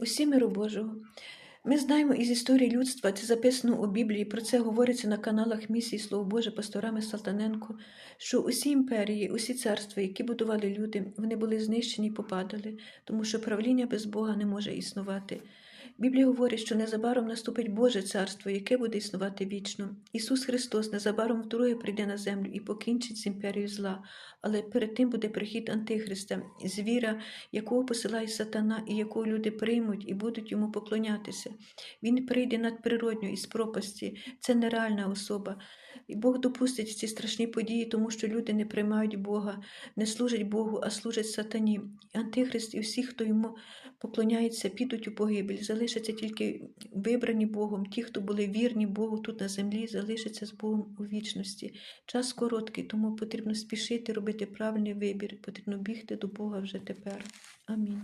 Усі миру Божого. Ми знаємо із історії людства, це записано у Біблії, про це говориться на каналах місії Слово Боже пасторами Салтаненко, що усі імперії, усі царства, які будували люди, вони були знищені і попадали, тому що правління без Бога не може існувати. Біблія говорить, що незабаром наступить Боже царство, яке буде існувати вічно. Ісус Христос незабаром вдруге прийде на землю і покінчить з імперією зла, але перед тим буде прихід Антихриста, звіра, якого посилає сатана, і якого люди приймуть і будуть йому поклонятися. Він прийде надприродньо із пропасті, це нереальна особа. І Бог допустить ці страшні події, тому що люди не приймають Бога, не служать Богу, а служать сатані. Антихрист і всі, хто йому поклоняється, підуть у погибель. Залишаться тільки вибрані Богом, ті, хто були вірні Богу тут на землі, залишаться з Богом у вічності. Час короткий, тому потрібно спішити робити правильний вибір, потрібно бігти до Бога вже тепер. Амінь.